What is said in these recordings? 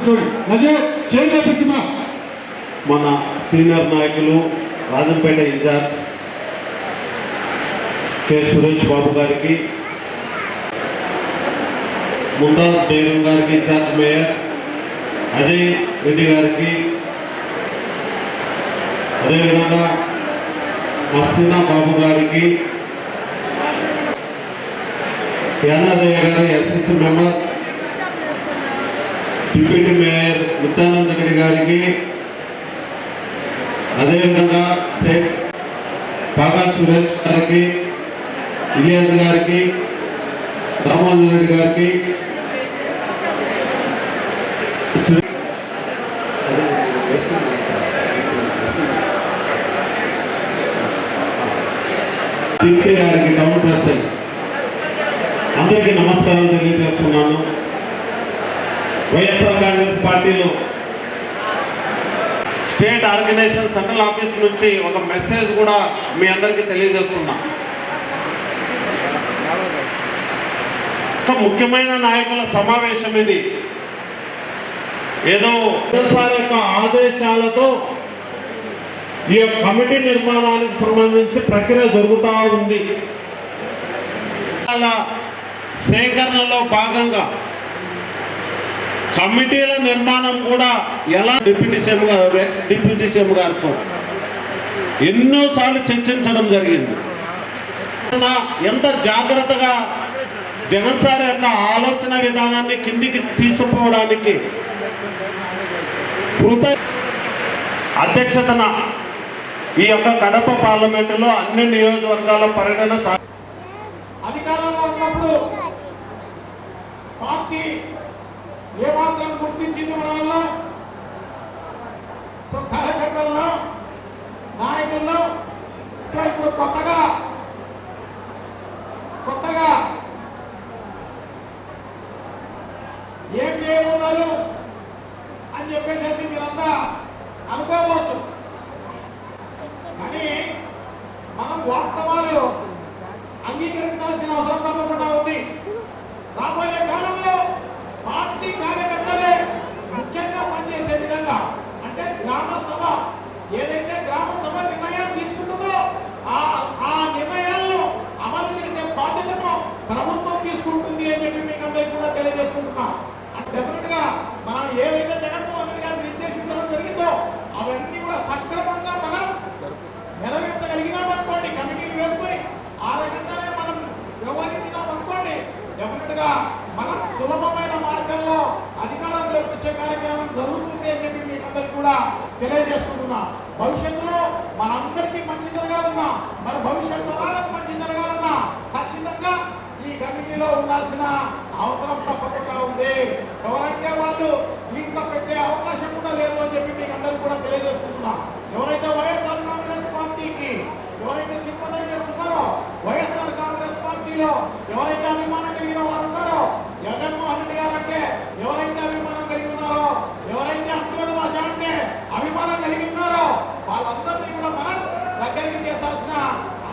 కూర్చోండి. నజర్ మన సీనియర్ నాయకులు Rajampet in charge K. Suresh Babu గారికి ముంతాజ్ బేగం గారికి ఇన్ఛార్జ్ మేయర్ అజయ్ రెడ్డి గారికి అదేవిధంగా మస్సినా బాబు గారికి యానాదయ్య గారి SSC member deputy mayor Nityananda Reddy గారికి అదేవిధంగా స్టేట్ కాకా సురేష్ గారికి ఇలియాస్ గారికి రామోజన్ రెడ్డి గారికి స్టూ- గారికి టౌన్ ప్రెసిడెంట్ అందరికీ నమస్కారం తెలియజేస్తున్నాను. వైఎస్ఆర్ కాంగ్రెస్ పార్టీలో స్టేట్ ఆర్గనైజేషన్ సెంట్రల్ ఆఫీస్ నుంచి ఒక మెసేజ్ కూడా మీ అందరికీ తెలియజేస్తున్నా. ఒక ముఖ్యమైన నాయకుల సమావేశం ఇది. ఏదో సార్ యొక్క ఆదేశాలతో ఈ యొక్క కమిటీ నిర్మాణానికి సంబంధించి ప్రక్రియ జరుగుతూ ఉంది. అలా సేకరణలో భాగంగా కమిటీల నిర్మాణం కూడా ఎలా డిప్యూటీ సీఎం గారు ఎక్స్ డిప్యూటీ సీఎం గారితో ఎన్నోసార్లు చర్చించడం జరిగింది. ఎంత జాగ్రత్తగా జగన్ సార్ యొక్క ఆలోచన విధానాన్ని కిందికి తీసుకుపోవడానికి కృత అధ్యక్షతన ఈ యొక్క కడప పార్లమెంటులో అన్ని నియోజకవర్గాల పర్యటన అధికారంలో ఉన్నప్పుడు పార్టీ ఏమాత్రం గుర్తించింది మన వల్ల? సో కార్యకర్తలను నాయకులను సో ఇప్పుడు కొత్తగా కొత్తగా. ఏం చేయబోతారు అని చెప్పేసి మీరంతా అనుకోవచ్చు. కానీ మనం వాస్తవాలు అంగీకరించాల్సిన అవసరం తప్పకుండా తెలియజేసుకుంటున్నాం డెఫినెట్గా మనం ఏదైతే జగన్మోహన్ రెడ్డి గారు నిర్దేశించడం జరిగిందో అవన్నీ కూడా సక్రమంగా మనం నెరవేర్చగలిగినాం అనుకోండి కమిటీలు వేసుకొని ఆ రకంగానే మనం వ్యవహరించినాం అనుకోండి డెఫినెట్గా మనం సులభమైన మార్గంలో అధికారంలోకి వచ్చే కార్యక్రమం జరుగుతుంది అని చెప్పి మీకు అందరికి కూడా తెలియజేసుకుంటున్నా. భవిష్యత్తులో మనందరికీ మంచి జరగాలన్నా మన భవిష్యత్ తరాలకు మంచి జరగాలన్నా ఖచ్చితంగా కమిటీలో ఉండాల్సిన అవసరం తప్పకుండా ఉంది. ఎవరంటే వాళ్ళు దీంట్లో పెట్టే అవకాశం కూడా లేదు అని చెప్పి మీకు అందరూ కూడా తెలియజేసుకుంటున్నా. ఎవరైతే వైఎస్ఆర్ కాంగ్రెస్ పార్టీకి ఎవరైతే సింపలైజర్స్ ఉన్నారో వైఎస్ఆర్ కాంగ్రెస్ పార్టీలో ఎవరైతే అభిమానం కలిగిన వారు ఉన్నారో జగన్మోహన్ రెడ్డి గారు అంటే ఎవరైతే అభిమానం కలిగి ఉన్నారో ఎవరైతే అంటోని భాష అంటే అభిమానం కలిగి ఉన్నారో వాళ్ళందరినీ కూడా మనం దగ్గరికి చేర్చాల్సిన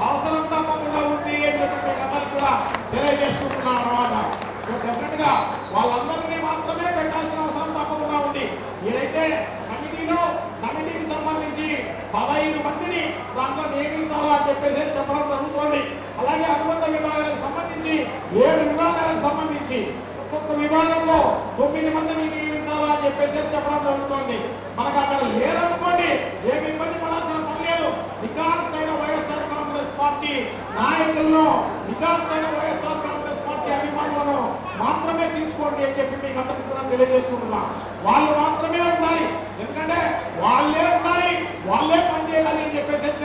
అవసరం తప్పకుండా ఉంది అని చెప్పి మీకు అందరికీ కూడా తెలియజేసుకుంటున్నాం అన్నమాట సో డెఫినెట్గా వాళ్ళందరినీ మాత్రమే పెట్టాల్సిన అవసరం తప్పకుండా ఉంది ఏదైతే కమిటీలో కమిటీకి సంబంధించి పదహైదు మందిని దాంట్లో నియమించాలా అని చెప్పేసి చెప్పడం జరుగుతోంది. అలాగే అనుబంధ విభాగాలకు సంబంధించి ఏడు విభాగాలకు సంబంధించి ఒక్కొక్క విభాగంలో తొమ్మిది మందిని నియమించాలా అని చెప్పేసి చెప్పడం జరుగుతోంది. మనకు అక్కడ లేదనుకోండి ఏమి ఇబ్బంది పడాల్సిన పని లేదు. నికాల్స్ అయిన వైఎస్ఆర్ కాంగ్రెస్ పార్టీ నాయకులను నికాల్స్ అయిన వైఎస్ఆర్ కాంగ్రెస్ పార్టీ అభిమానులను మాత్రమే తీసుకోండి అని చెప్పి మీకు అందరికీ కూడా తెలియజేసుకుంటున్నా. వాళ్ళు మాత్రమే ఉండాలి. ఎందుకంటే వాళ్ళే ఉండాలి వాళ్ళే పని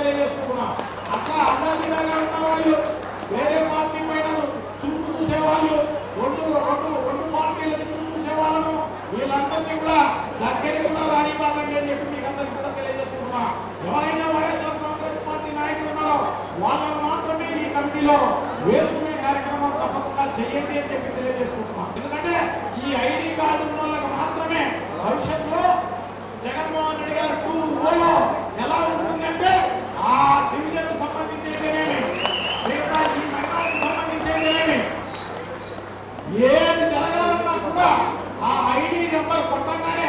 తెలియజేసుకుంటున్నా. అట్లా అందాజీలాగా ఉన్న వాళ్ళు వేరే పార్టీ పైన చూపు చూసే వాళ్ళు రెండు రెండు రెండు పార్టీల దిక్కు చూసే వాళ్ళను వీళ్ళందరినీ కూడా దగ్గరికి కూడా రానివ్వాలండి అని చెప్పి మీకు అందరికీ కూడా తెలియజేసుకుంటున్నా. ఎవరైతే వైఎస్ఆర్ కాంగ్రెస్ పార్టీ నాయకులు ఉన్నారో వాళ్ళని మాత్రమే ఈ కమిటీలో వేసుకునే కార్యక్రమం తప్పకుండా చేయండి అని చెప్పి తెలియజేసుకుంటున్నాం. ఎందుకంటే ఈ ఐడి కార్డు ఉన్న వాళ్ళకి మాత్రమే భవిష్యత్తులో జగన్మోహన్ రెడ్డి గారు టూ ఓలో ఎలా ఉంటుందంటే ఆ డివిజన్ సంబంధించేదేనేమి మిగతా ఈ మండలానికి సంబంధించేదేనేమి ఏది జరగాలన్నా కూడా ఆ ఐడి నెంబర్ కొట్టంగానే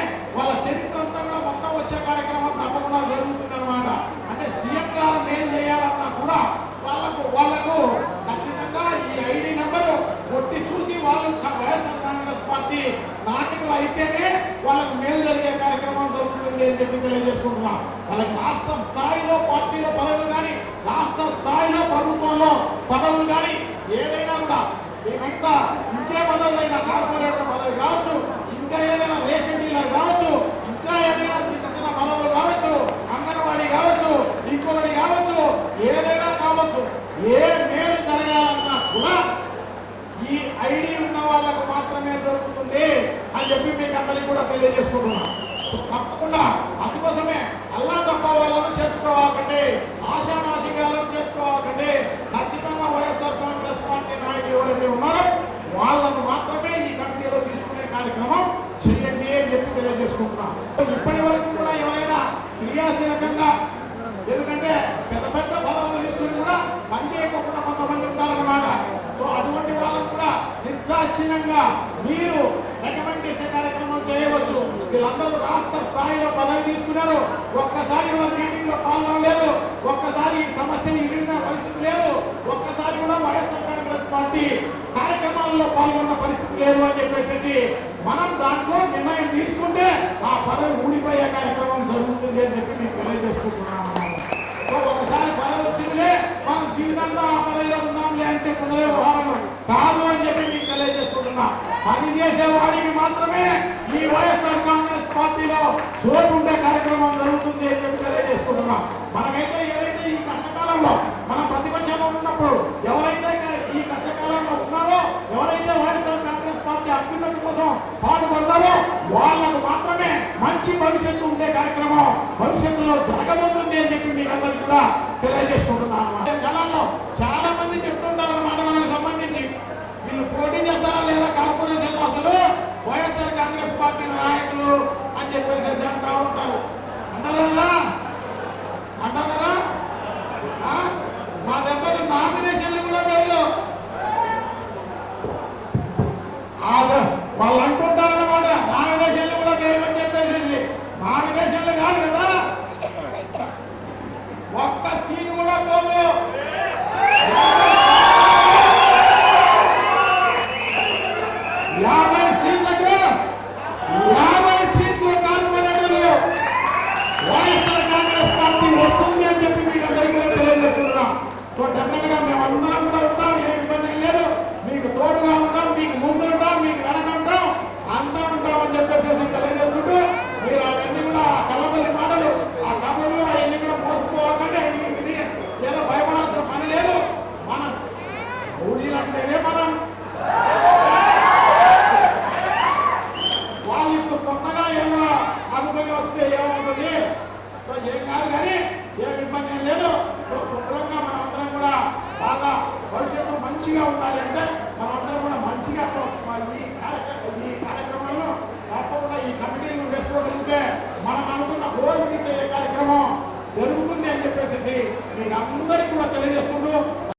వాళ్ళకి మేలు జరిగే కార్యక్రమం జరుగుతుంది అని చెప్పి తెలియజేసుకుంటున్నా. వాళ్ళకి రాష్ట్ర స్థాయిలో పార్టీలో పదవులు కానీ రాష్ట్ర స్థాయిలో ప్రభుత్వంలో పదవులు కానీ ఏదైనా కూడా మిగతా ఇంకే పదవులైనా కార్పొరేటర్ పదవి కావచ్చు ఇంకా ఏదైనా రేషన్ డీలర్ కావచ్చు ఇంకా ఏదైనా చిన్న చిన్న పదవులు కావచ్చు అంగన్వాడీ కావచ్చు ఇంకొకటి కావచ్చు ఏదైనా కావచ్చు ఏ మేలు జరగాలన్నా కూడా ఈ ఐడి ఉన్న వాళ్ళకు మాత్రమే జరుగుతుంది. అని చెప్పి మీకు అందరికి కూడా తెలియజేసుకుంటున్నా. సో తప్పకుండా అందుకోసమే అల్లా తప్ప వాళ్ళను చేర్చుకోవాలండి ఆశానాశికాలను చేర్చుకోవాలండి ఖచ్చితంగా వైఎస్ఆర్ కాంగ్రెస్ పార్టీ నాయకులు ఎవరైతే ఉన్నారో వాళ్ళను మాత్రమే ఈ కమిటీలో తీసుకునే కార్యక్రమం చేయండి అని చెప్పి తెలియజేసుకుంటున్నాం. ఇప్పటి వరకు కూడా ఎవరైనా క్రియాశీలకంగా ఎందుకంటే పెద్ద పెద్ద పదవులు తీసుకుని కూడా పనిచేయకుండా కొంతమంది ఉన్నారన్నమాట. సో అటువంటి వాళ్ళను కూడా నిర్దాక్షిణ్యంగా మీరు వీళ్ళందరూ రాష్ట్ర స్థాయిలో పదవి తీసుకున్నారు. ఒక్కసారి కూడా మీటింగ్లో పాల్గొనలేదు ఒక్కసారి ఈ సమస్య విన్న పరిస్థితి లేదు. ఒక్కసారి కూడా వైఎస్ఆర్ కాంగ్రెస్ పార్టీ కార్యక్రమాల్లో పాల్గొన్న పరిస్థితి లేదు అని చెప్పేసి మనం దాంట్లో నిర్ణయం తీసుకుంటే ఆ పదవి ఊడిపోయే కార్యక్రమం జరుగుతుంది అని చెప్పి మీకు తెలియజేసుకుంటున్నాను. సో ఒకసారి పదవి వచ్చిందిలే. మనం జీవితంలో ఆ పదవిలో ఉందాంలే అంటే కుదరే వ్యవహారం కాదు అని చెప్పి మీకు తెలియజేసుకుంటున్నా. పని చేసే వాడికి మాత్రమే ఈ వైఎస్ఆర్ పార్టీలో చోటు ఉండే కార్యక్రమం జరుగుతుంది అని చెప్పి తెలియజేసుకుంటున్నా. మనమైతే ఏదైతే ఈ కష్టకాలంలో మనం ప్రతిపక్షంలో ఉన్నప్పుడు ఎవరైతే ఈ కష్టకాలంలో ఉన్నారో ఎవరైతే వైఎస్ఆర్ కాంగ్రెస్ పార్టీ అభ్యున్నతి కోసం పాటుపడతారో వాళ్ళకు మాత్రమే మంచి భవిష్యత్తు ఉండే కార్యక్రమం భవిష్యత్తులో జరగబోతుంది అని చెప్పి మీకు అందరికి కూడా తెలియజేసుకుంటున్నాను. కాలంలో జనాల్లో చాలా మంది చెప్తుంటారు అన్నమాట మనకు సంబంధించి. వీళ్ళు పోటీ చేస్తారా లేదా కార్పొరేషన్ అసలు వైఎస్ఆర్ కాంగ్రెస్ పార్టీ నాయకులు అని చెప్పేసి అంటా ఉంటారు అంటారా అంటారా ఆ? మా దగ్గర నామినేషన్లు కూడా లేదు ఆడ- వాళ్ళు అంటుంటారన్నమాట నామినేషన్లు కూడా లేవు అని చెప్పేసి నామినేషన్లు కాదు కదా ఒక్క సీటు కూడా పోదు యాభై సీట్లకు యాభై సీట్లు కార్పొరేటర్లు వైఎస్ఆర్ కాంగ్రెస్ పార్టీ వస్తుంది అని చెప్పి మీకు అందరికీ కూడా తెలియజేస్తున్నాం సో డెఫినెట్గా మేము అందరం కూడా ఉంటాం ఏ ఇబ్బంది లేదు మీకు తోడుగా ఉంటాం మీకు ముందు ఉంటాం మీకు వెనక ఉంటాం అంతా ఉంటాం అని చెప్పేసి తెలియజేసుకుంటూ మీరు అవన్నీ కూడా ఆ కళ్ళబల్లి మాటలు ఆ కబుర్లు అవన్నీ కూడా మోసపోవకండి ఇది ఇది ఏదో భయపడాల్సిన పని లేదు మనం రౌడీలు అంటేనే మనం వాళ్ళు ఇప్పుడు కొత్తగా ఏదో అనుకుని వస్తే ఏమవుతుంది సో ఏం కాదు కానీ ఏం ఇబ్బంది ఏం లేదు సో శుభ్రంగా మనం అందరం కూడా బాగా భవిష్యత్తు మంచిగా ఉండాలి అందరం కూడా మంచిగా ఈ కార్యక్రమం ఈ కార్యక్రమంలో తప్పకుండా ఈ కమిటీలను వేసుకోగలిగితే మనం అనుకున్న గోల్ రీచ్ అయ్యే కార్యక్రమం జరుగుతుంది అని చెప్పేసి మీకు అందరికీ కూడా తెలియజేసుకుంటూ